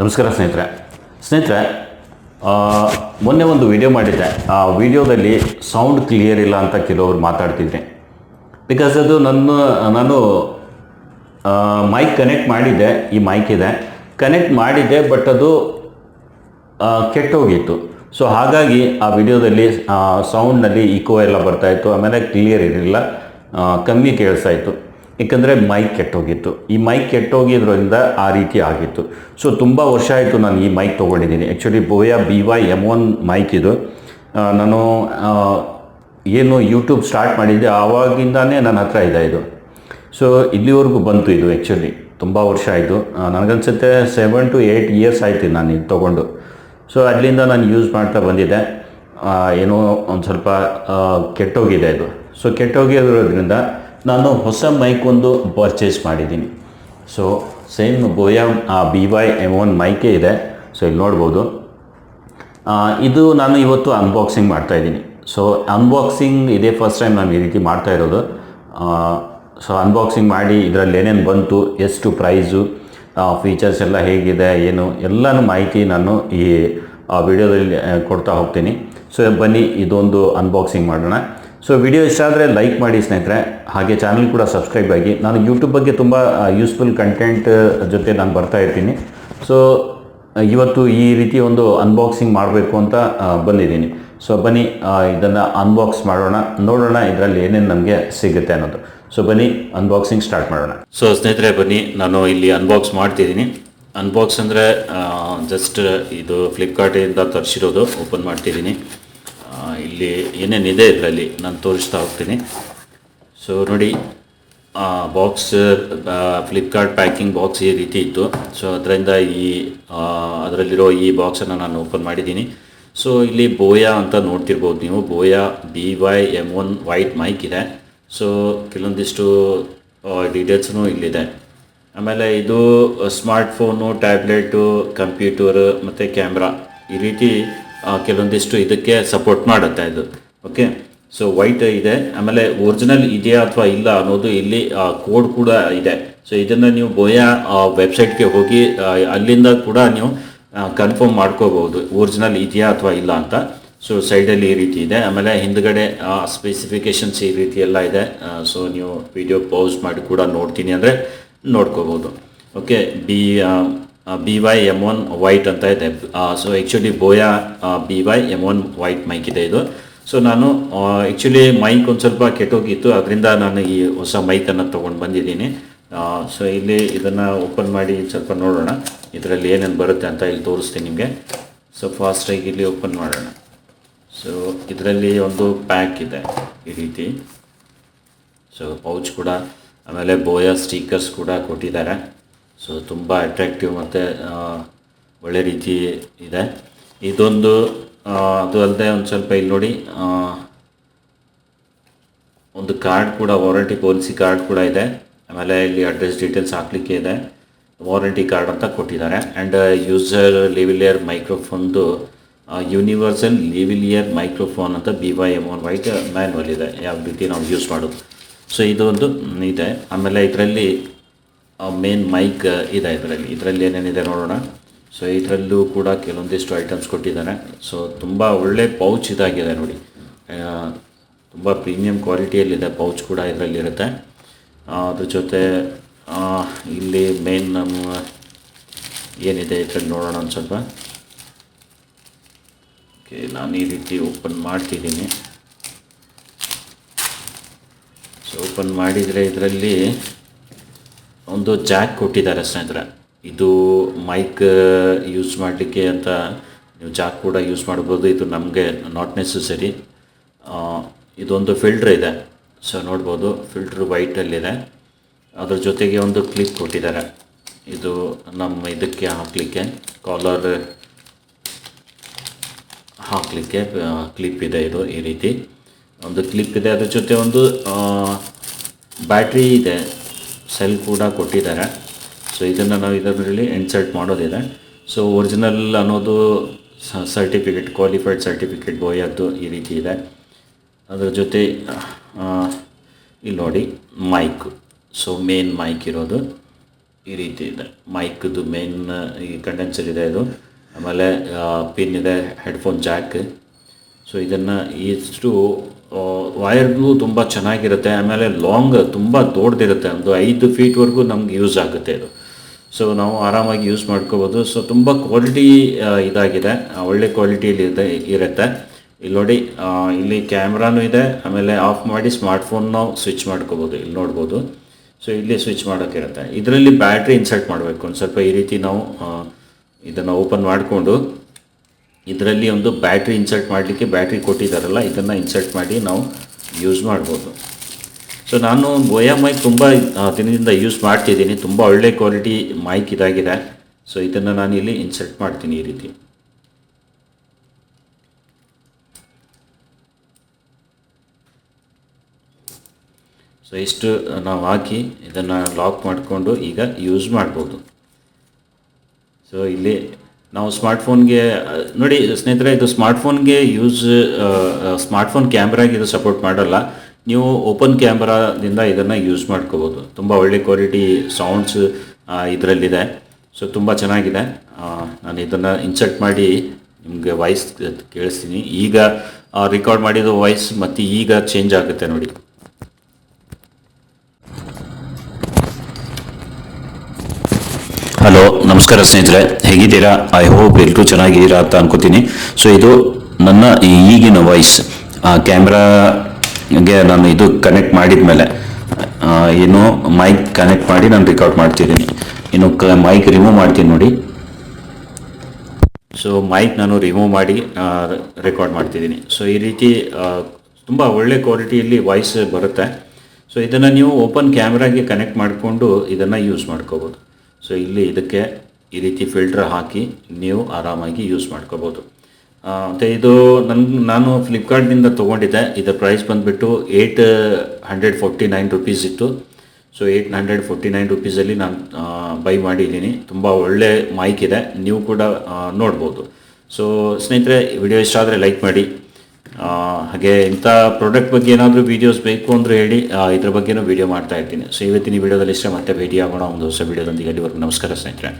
ನಮಸ್ಕಾರ ಸ್ನೇಹಿತರೆ. ಸ್ನೇಹಿತರೆ ಮೊನ್ನೆ ಒಂದು ವಿಡಿಯೋ ಮಾಡಿದ್ದೆ. ಆ ವಿಡಿಯೋದಲ್ಲಿ ಸೌಂಡ್ ಕ್ಲಿಯರ್ ಇಲ್ಲ ಅಂತ ಕೆಲವರು ಮಾತಾಡ್ತಿದ್ರಿ. ಬಿಕಾಸ್ ಅದು ನನ್ನ, ನಾನು ಮೈಕ್ ಕನೆಕ್ಟ್ ಮಾಡಿದ್ದೆ. ಈ ಮೈಕ್ ಇದೆ. ಕನೆಕ್ಟ್ ಮಾಡಿದ್ದೆ ಬಟ್ ಅದು ಕೆಟ್ಟೋಗಿತ್ತು. ಸೊ ಹಾಗಾಗಿ ಆ ವಿಡಿಯೋದಲ್ಲಿ ಸೌಂಡ್ನಲ್ಲಿ ಇಕೋ ಎಲ್ಲ ಬರ್ತಾಯಿತ್ತು ಆಮೇಲೆ ಕ್ಲಿಯರ್ ಇರಲಿಲ್ಲ. ಕಮ್ಮಿ ಕೇಳಿಸ್ತಾ ಇತ್ತು. ಏಕೆಂದರೆ ಮೈಕ್ ಕೆಟ್ಟೋಗಿತ್ತು. ಈ ಮೈಕ್ ಕೆಟ್ಟೋಗಿದ್ರಿಂದ ಆ ರೀತಿ ಆಗಿತ್ತು. ಸೊ ತುಂಬ ವರ್ಷ ಆಯಿತು ನಾನು ಈ ಮೈಕ್ ತೊಗೊಂಡಿದ್ದೀನಿ actually Boya B Y M one mic ಇದು. ನಾನು ಏನು ಯೂಟ್ಯೂಬ್ ಸ್ಟಾರ್ಟ್ ಮಾಡಿದ್ದೆ ಆವಾಗಿಂದಾನೇ ನನ್ನ ಹತ್ರ ಇದೆ ಇದು. ಸೊ ಇಲ್ಲಿವರೆಗೂ ಬಂತು ಇದು ಆ್ಯಕ್ಚುಲಿ ತುಂಬ ವರ್ಷ ಆಯಿತು. ನನಗನ್ಸುತ್ತೆ ಸೆವೆನ್ ಟು ಏಯ್ಟ್ ಇಯರ್ಸ್ ಆಯಿತು ನಾನು ಇದು ತೊಗೊಂಡು. ಸೊ ಅಲ್ಲಿಂದ ನಾನು ಯೂಸ್ ಮಾಡ್ತಾ ಬಂದಿದ್ದೆ. ಏನೋ ಒಂದು ಸ್ವಲ್ಪ ಕೆಟ್ಟೋಗಿದೆ ಇದು. ಸೊ ಕೆಟ್ಟೋಗಿರೋದ್ರಿಂದ ನಾನು ಹೊಸ ಮೈಕ್ ಒಂದು ಪರ್ಚೇಸ್ ಮಾಡಿದ್ದೀನಿ. So same Boya B Y M one ಮೈಕೇ ಇದೆ. ಸೊ ಇಲ್ಲಿ ನೋಡ್ಬೋದು. ಇದು ನಾನು ಇವತ್ತು ಅನ್ಬಾಕ್ಸಿಂಗ್ ಮಾಡ್ತಾ ಇದ್ದೀನಿ. ಸೊ ಅನ್ಬಾಕ್ಸಿಂಗ್ ಇದೇ ಫಸ್ಟ್ ಟೈಮ್ ನಾನು ಈ ರೀತಿ ಮಾಡ್ತಾ ಇರೋದು. ಸೊ ಅನ್ಬಾಕ್ಸಿಂಗ್ ಮಾಡಿ ಇದರಲ್ಲಿ ಏನೇನು ಬಂತು, ಎಷ್ಟು ಪ್ರೈಸು ಫೀಚರ್ಸ್ ಎಲ್ಲ ಹೇಗಿದೆ, ಏನು, ಎಲ್ಲನೂ ಮಾಹಿತಿ ನಾನು ಈ ವಿಡಿಯೋದಲ್ಲಿ ಕೊಡ್ತಾ ಹೋಗ್ತೀನಿ. ಸೊ ಬನ್ನಿ, ಇದೊಂದು ಅನ್ಬಾಕ್ಸಿಂಗ್ ಮಾಡೋಣ. ಸೊ ವಿಡಿಯೋ ಇಷ್ಟ ಆದರೆ ಲೈಕ್ ಮಾಡಿ ಸ್ನೇಹಿತರೆ. ಹಾಗೆ ಚಾನಲ್ ಕೂಡ ಸಬ್ಸ್ಕ್ರೈಬ್ ಆಗಿ. ನಾನು ಯೂಟ್ಯೂಬ್ ಬಗ್ಗೆ ತುಂಬ ಯೂಸ್ಫುಲ್ ಕಂಟೆಂಟ್ ಜೊತೆ ನಾನು ಬರ್ತಾ ಇರ್ತೀನಿ. ಸೊ ಇವತ್ತು ಈ ರೀತಿ ಒಂದು ಅನ್ಬಾಕ್ಸಿಂಗ್ ಮಾಡಬೇಕು ಅಂತ ಬಂದಿದ್ದೀನಿ. ಸೊ ಬನ್ನಿ ಇದನ್ನು ಅನ್ಬಾಕ್ಸ್ ಮಾಡೋಣ. ನೋಡೋಣ ಇದರಲ್ಲಿ ಏನೇನು ನಮಗೆ ಸಿಗುತ್ತೆ ಅನ್ನೋದು. ಸೊ ಬನ್ನಿ ಅನ್ಬಾಕ್ಸಿಂಗ್ ಸ್ಟಾರ್ಟ್ ಮಾಡೋಣ. ಸೊ ಸ್ನೇಹಿತರೆ, ಬನ್ನಿ, ನಾನು ಇಲ್ಲಿ ಅನ್ಬಾಕ್ಸ್ ಮಾಡ್ತಿದ್ದೀನಿ. ಅನ್ಬಾಕ್ಸ್ ಅಂದರೆ ಜಸ್ಟ್ ಇದು ಫ್ಲಿಪ್ಕಾರ್ಟಿಂದ ತರಿಸಿರೋದು. ಓಪನ್ ಮಾಡ್ತಿದ್ದೀನಿ. ಇಲ್ಲಿ ಏನೇನಿದೆ ಇದರಲ್ಲಿ ನಾನು ತೋರಿಸ್ತಾ ಹೋಗ್ತೀನಿ. ಸೊ ನೋಡಿ ಬಾಕ್ಸ್ ಫ್ಲಿಪ್ಕಾರ್ಟ್ ಪ್ಯಾಕಿಂಗ್ ಬಾಕ್ಸ್ ಈ ರೀತಿ ಇತ್ತು. ಸೊ ಅದರಿಂದ ಈ ಅದರಲ್ಲಿರೋ ಈ ಬಾಕ್ಸನ್ನು ನಾನು ಓಪನ್ ಮಾಡಿದ್ದೀನಿ. ಸೊ ಇಲ್ಲಿ ಬೋಯಾ ಅಂತ ನೋಡ್ತಿರ್ಬೋದು ನೀವು. Boya B Y M one white mic ಇದೆ. ಸೊ ಕೆಲವೊಂದಿಷ್ಟು ಡೀಟೇಲ್ಸ್ನು ಇಲ್ಲಿದೆ. ಆಮೇಲೆ ಇದು ಸ್ಮಾರ್ಟ್ಫೋನು ಟ್ಯಾಬ್ಲೆಟು ಕಂಪ್ಯೂಟರ್ ಮತ್ತು ಕ್ಯಾಮ್ರಾ ಈ ರೀತಿ ಕೆಲವೊಂದಿಷ್ಟು ಇದಕ್ಕೆ ಸಪೋರ್ಟ್ ಮಾಡುತ್ತೆ ಇದು. ಓಕೆ ಸೊ ವೈಟ್ ಇದೆ. ಆಮೇಲೆ ಒರಿಜಿನಲ್ ಇದೆಯಾ ಅಥವಾ ಇಲ್ಲ ಅನ್ನೋದು ಇಲ್ಲಿ ಕೋಡ್ ಕೂಡ ಇದೆ. ಸೊ ಇದನ್ನು ನೀವು ಬೋಯಾ ವೆಬ್ಸೈಟ್ಗೆ ಹೋಗಿ ಅಲ್ಲಿಂದ ಕೂಡ ನೀವು ಕನ್ಫರ್ಮ್ ಮಾಡ್ಕೋಬಹುದು. ಒರಿಜಿನಲ್ ಇದೆಯಾ ಅಥವಾ ಇಲ್ಲ ಅಂತ. ಸೊ ಸೈಡಲ್ಲಿ ಈ ರೀತಿ ಇದೆ. ಆಮೇಲೆ ಹಿಂದ್ಗಡೆ ಸ್ಪೆಸಿಫಿಕೇಶನ್ಸ್ ಈ ರೀತಿ ಎಲ್ಲ ಇದೆ. ಸೊ ನೀವು ವಿಡಿಯೋ ಪೌಸ್ ಮಾಡಿ ಕೂಡ ನೋಡ್ತೀನಿ ಅಂದರೆ ನೋಡ್ಕೋಬೋದು okay B B Y M one white ಅಂತ ಇದೆ. So actually Boya B Y M one white mic ಇದೆ ಇದು. ಸೊ ನಾನು ಆ್ಯಕ್ಚುಲಿ ಮೈಕ್ ಒಂದು ಸ್ವಲ್ಪ ಕೆಟ್ಟೋಗಿತ್ತು. ಅದರಿಂದ ನಾನು ಈ ಹೊಸ ಮೈಕನ್ನು ತೊಗೊಂಡು ಬಂದಿದ್ದೀನಿ. ಸೊ ಇಲ್ಲಿ ಇದನ್ನು ಓಪನ್ ಮಾಡಿ ಸ್ವಲ್ಪ ನೋಡೋಣ. ಇದರಲ್ಲಿ ಏನೇನು ಬರುತ್ತೆ ಅಂತ ಇಲ್ಲಿ ತೋರಿಸ್ತೀನಿ ನಿಮಗೆ. ಸೊ ಫಾಸ್ಟಾಗಿ ಇಲ್ಲಿ ಓಪನ್ ಮಾಡೋಣ. ಸೊ ಇದರಲ್ಲಿ ಒಂದು ಪ್ಯಾಕ್ ಇದೆ ಈ ರೀತಿ. ಸೊ ಪೌಚ್ ಕೂಡ, ಆಮೇಲೆ ಬೋಯಾ ಸ್ಟೀಕರ್ಸ್ ಕೂಡ ಕೊಟ್ಟಿದ್ದಾರೆ. ಸೊ ತುಂಬ ಅಟ್ರಾಕ್ಟಿವ್ ಮತ್ತು ಒಳ್ಳೆ ರೀತಿ ಇದೆ. ಇದೊಂದು ಅದು ಅಲ್ಲದೆ ಒಂದು ಸ್ವಲ್ಪ ಇಲ್ಲಿ ನೋಡಿ ಒಂದು ಕಾರ್ಡ್ ಕೂಡ ವಾರಂಟಿ ಪಾಲಿಸಿ ಕಾರ್ಡ್ ಕೂಡ ಇದೆ. ಆಮೇಲೆ ಇಲ್ಲಿ ಅಡ್ರೆಸ್ ಡೀಟೇಲ್ಸ್ ಹಾಕಲಿಕ್ಕೆ ಇದೆ. ವಾರಂಟಿ ಕಾರ್ಡ್ ಅಂತ ಕೊಟ್ಟಿದ್ದಾರೆ. ಆ್ಯಂಡ್ ಯೂಸರ್ ಲಿವಿಲಿಯರ್ ಮೈಕ್ರೋಫೋನ್ದು ಯೂನಿವರ್ಸಲ್ ಲಿವಿಲಿಯರ್ ಮೈಕ್ರೋಫೋನ್ ಅಂತ B Y M one white manual ಇದೆ. ಯಾವ ರೀತಿ ನಾವು ಯೂಸ್ ಮಾಡೋದು ಸೊ ಇದು ಒಂದು ಇದೆ. ಆಮೇಲೆ ಇದರಲ್ಲಿ ಮೇನ್ ಮೈಕ್ ಇದೆ ಇದರಲ್ಲಿ. ಇದರಲ್ಲಿ ಏನೇನಿದೆ ನೋಡೋಣ. ಸೊ ಇದರಲ್ಲೂ ಕೂಡ ಕೆಲವೊಂದಿಷ್ಟು ಐಟಮ್ಸ್ ಕೊಟ್ಟಿದ್ದಾರೆ. ಸೊ ತುಂಬ ಒಳ್ಳೆ ಪೌಚ್ ಇದಾಗಿದೆ ನೋಡಿ. ತುಂಬ ಪ್ರೀಮಿಯಂ ಕ್ವಾಲಿಟಿಯಲ್ಲಿದೆ ಪೌಚ್ ಕೂಡ ಇದರಲ್ಲಿರುತ್ತೆ. ಅದ್ರ ಜೊತೆ ಇಲ್ಲಿ ಮೇನ್ ನಮ್ಮ, ಏನಿದೆ ಇದರಲ್ಲಿ ನೋಡೋಣ ಒಂದು ಸ್ವಲ್ಪ. ಓಕೆ ನಾನು ಈ ರೀತಿ ಓಪನ್ ಮಾಡ್ತಿದ್ದೀನಿ. ಸೊ ಓಪನ್ ಮಾಡಿದರೆ ಇದರಲ್ಲಿ ಒಂದು ಜಾಕ್ ಕೊಟ್ಟಿದ್ದಾರೆ ಸ್ನೇಹಿತರೆ. ಇದು ಮೈಕ್ ಯೂಸ್ ಮಾಡಲಿಕ್ಕೆ ಅಂತ ನೀವು ಜಾಕ್ ಕೂಡ ಯೂಸ್ ಮಾಡ್ಬೋದು. ಇದು ನಮಗೆ ನಾಟ್ ನೆಸಸರಿ ಇದೊಂದು ಫಿಲ್ಟ್ರ್ ಇದೆ. ಸೊ ನೋಡ್ಬೋದು. ಫಿಲ್ಟ್ರ್ ವೈಟಲ್ಲಿದೆ ಅದ್ರ ಜೊತೆಗೆ ಒಂದು ಕ್ಲಿಪ್ ಕೊಟ್ಟಿದ್ದಾರೆ. ಇದು ನಮ್ಮ ಇದಕ್ಕೆ ಹಾಕಲಿಕ್ಕೆ ಕಾಲರ್ ಹಾಕಲಿಕ್ಕೆ ಕ್ಲಿಪ್ ಇದೆ ಇದು ಈ ರೀತಿ. ಒಂದು ಕ್ಲಿಪ್ ಇದೆ. ಅದ್ರ ಜೊತೆ ಒಂದು ಬ್ಯಾಟ್ರಿ ಇದೆ. ಸೆಲ್ ಕೂಡ ಕೊಟ್ಟಿದ್ದಾರೆ. ಸೊ ಇದನ್ನು ನಾವು ಇದರಲ್ಲಿ ಇನ್ಸರ್ಟ್ ಮಾಡೋದಿದೆ. ಸೊ ಒರಿಜಿನಲ್ ಅನ್ನೋದು ಸರ್ಟಿಫಿಕೇಟ್, ಕ್ವಾಲಿಫೈಡ್ ಸರ್ಟಿಫಿಕೇಟ್ ಬೋಯದ್ದು ಈ ರೀತಿ ಇದೆ. ಅದರ ಜೊತೆ ಇಲ್ಲಿ ನೋಡಿ, ಮೈಕ್. ಸೊ ಮೇನ್ ಮೈಕ್ ಇರೋದು ಈ ರೀತಿ ಇದೆ. ಮೈಕ್ದು ಮೇನ್ ಈ ಕಂಡೆನ್ಸರ್ ಇದೆ ಇದು. ಆಮೇಲೆ ಪಿನ್ ಇದೆ ಹೆಡ್ಫೋನ್ ಜಾಕ್ ಸೊ ಇದನ್ನು ಇಷ್ಟು ವೈರ್ಗಳು ತುಂಬ ಚೆನ್ನಾಗಿರುತ್ತೆ, ಆಮೇಲೆ ಲಾಂಗ್ ತುಂಬ ದೊಡ್ಡದಿರುತ್ತೆ, ಒಂದು ಐದು ಫೀಟ್ವರೆಗೂ ನಮ್ಗೆ ಯೂಸ್ ಆಗುತ್ತೆ ಇದು ಸೊ ನಾವು ಆರಾಮಾಗಿ ಯೂಸ್ ಮಾಡ್ಕೋಬೋದು. ಸೊ ತುಂಬ ಕ್ವಾಲಿಟಿ ಇದಾಗಿದೆ. ಒಳ್ಳೆ ಕ್ವಾಲಿಟಿಯಲ್ಲಿ ಇದೆ, ಇರುತ್ತೆ. ಇಲ್ಲಿ ನೋಡಿ ಇಲ್ಲಿ ಕ್ಯಾಮ್ರಾನು ಇದೆ, ಆಮೇಲೆ ಆಫ್ ಮಾಡಿ ಸ್ಮಾರ್ಟ್ಫೋನ್ ನಾವು ಸ್ವಿಚ್ ಮಾಡ್ಕೋಬೋದು, ಇಲ್ಲಿ ನೋಡ್ಬೋದು. ಸೊ ಇಲ್ಲಿ ಸ್ವಿಚ್ ಮಾಡೋಕ್ಕಿರುತ್ತೆ. ಇದರಲ್ಲಿ ಬ್ಯಾಟ್ರಿ ಇನ್ಸರ್ಟ್ ಮಾಡಬೇಕು, ಒಂದು ಸ್ವಲ್ಪ ಈ ರೀತಿ ನಾವು ಇದನ್ನು ಓಪನ್ ಮಾಡಿಕೊಂಡು. ಇದರಲ್ಲಿ ಒಂದು ಬ್ಯಾಟ್ರಿ ಇನ್ಸರ್ಟ್ ಮಾಡಲಿಕ್ಕೆ ಬ್ಯಾಟ್ರಿ ಕೊಟ್ಟಿದ್ದಾರಲ್ಲ ಇದನ್ನು ಇನ್ಸರ್ಟ್ ಮಾಡಿ ನಾವು ಯೂಸ್ ಮಾಡ್ಬೋದು. ಸೊ ನಾನು ಓಯಾ ಮೈಕ್ ತುಂಬ ದಿನದಿಂದ ಯೂಸ್ ಮಾಡ್ತಿದ್ದೀನಿ. ತುಂಬ ಒಳ್ಳೆ ಕ್ವಾಲಿಟಿ ಮೈಕ್ ಇದಾಗಿದೆ. ಸೊ ಇದನ್ನು ನಾನು ಇಲ್ಲಿ ಇನ್ಸರ್ಟ್ ಮಾಡ್ತೀನಿ ಈ ರೀತಿ. ಸೊ ಇಷ್ಟು ನಾವು ಹಾಕಿ ಇದನ್ನು ಲಾಕ್ ಮಾಡಿಕೊಂಡು ಈಗ ಯೂಸ್ ಮಾಡ್ಬೋದು. ಸೊ ಇಲ್ಲಿ ನಾವು ಸ್ಮಾರ್ಟ್ಫೋನ್ಗೆ, ನೋಡಿ ಸ್ನೇಹಿತರೆ, ಇದು ಸ್ಮಾರ್ಟ್ಫೋನ್ಗೆ ಯೂಸ್ ಸ್ಮಾರ್ಟ್ಫೋನ್ ಕ್ಯಾಮ್ರಾಗೆ ಇದು ಸಪೋರ್ಟ್ ಮಾಡಲ್ಲ. ನೀವು ಓಪನ್ ಕ್ಯಾಮ್ರಾದಿಂದ ಇದನ್ನು ಯೂಸ್ ಮಾಡ್ಕೋಬೋದು. ತುಂಬ ಒಳ್ಳೆ ಕ್ವಾಲಿಟಿ ಸೌಂಡ್ಸ್ ಇದರಲ್ಲಿದೆ. ಸೊ, ತುಂಬ ಚೆನ್ನಾಗಿದೆ. ನಾನು ಇದನ್ನು ಇನ್ಸರ್ಟ್ ಮಾಡಿ ನಿಮಗೆ ವಾಯ್ಸ್ ಕೇಳಿಸ್ತೀನಿ. ಈಗ ರೆಕಾರ್ಡ್ ಮಾಡಿದ ವಾಯ್ಸ್ ಮತ್ತು ಈಗ ಚೇಂಜ್ ಆಗುತ್ತೆ ನೋಡಿ. ಹಲೋ. ನಮಸ್ಕಾರ ಸ್ನೇಹಿತರೆ, ಹೇಗಿದ್ದೀರಾ? ಐ ಹೋಪ್ ಎಲ್ಲರೂ ಚೆನ್ನಾಗಿದ್ದೀರಾ ಅಂತ ಅನ್ಕೋತೀನಿ. ಸೊ ಇದು ನನ್ನ ಈಗಿನ ವಾಯ್ಸ್ ಕ್ಯಾಮ್ರಾಗೆ ನಾನು ಇದು ಕನೆಕ್ಟ್ ಮಾಡಿದ ಮೇಲೆ ಏನು ಮೈಕ್ ಕನೆಕ್ಟ್ ಮಾಡಿ ನಾನು ರೆಕಾರ್ಡ್ ಮಾಡ್ತಿದ್ದೀನಿ. ಇನ್ನು ಕ ಮೈಕ್ ರಿಮೂವ್ ಮಾಡ್ತೀನಿ ನೋಡಿ. ಸೊ ಮೈಕ್ ನಾನು ರಿಮೂವ್ ಮಾಡಿ ರೆಕಾರ್ಡ್ ಮಾಡ್ತಿದ್ದೀನಿ. ಸೊ ಈ ರೀತಿ ತುಂಬ ಒಳ್ಳೆ ಕ್ವಾಲಿಟಿಯಲ್ಲಿ ವಾಯ್ಸ್ ಬರುತ್ತೆ. ಸೊ ಇದನ್ನು ನೀವು ಓಪನ್ ಕ್ಯಾಮ್ರಾಗೆ ಕನೆಕ್ಟ್ ಮಾಡಿಕೊಂಡು ಇದನ್ನು ಯೂಸ್ ಮಾಡ್ಕೋಬೋದು. ಸೊ ಇಲ್ಲಿ ಇದಕ್ಕೆ ಈ ರೀತಿ ಫಿಲ್ಟರ್ ಹಾಕಿ ನೀವು ಆರಾಮಾಗಿ ಯೂಸ್ ಮಾಡ್ಕೋಬೋದು. ಮತ್ತು ಇದು ನನ್ನ ನಾನು ಫ್ಲಿಪ್ಕಾರ್ಟ್ನಿಂದ ತೊಗೊಂಡಿದ್ದೆ. ಇದರ ಪ್ರೈಸ್ ಬಂದುಬಿಟ್ಟು eight hundred forty nine rupees ಇತ್ತು. So eight hundred forty nine ರುಪೀಸಲ್ಲಿ ನಾನು ಬೈ ಮಾಡಿದ್ದೀನಿ. ತುಂಬ ಒಳ್ಳೆ ಮೈಕ್ ಇದೆ. ನೀವು ಕೂಡ ನೋಡ್ಬೋದು. ಸೊ ಸ್ನೇಹಿತರೆ ವಿಡಿಯೋ ಇಷ್ಟ ಆದರೆ ಲೈಕ್ ಮಾಡಿ. ಹಾಗೆ ಇಂಥ ಪ್ರಾಡಕ್ಟ್ ಬಗ್ಗೆ ಏನಾದರೂ ವೀಡಿಯೋಸ್ ಬೇಕು ಅಂದರೆ ಹೇಳಿ ಇದ್ರ ಬಗ್ಗೆನೂ ವಿಡಿಯೋ ಮಾಡ್ತಾ ಇರ್ತೀನಿ. ಸೊ ಇವತ್ತಿನ ವಿಡಿಯೋದಲ್ಲಿ ಇಷ್ಟ. ಮತ್ತೆ ಭೇಟಿ ಆಗೋಣ ಒಂದು ಹೊಸ ವೀಡಿಯೋದೊಂದಿಗೆ ಅಲ್ಲಿವರೆಗೂ ನಮಸ್ಕಾರ ಸ್ನೇಹಿತರೆ.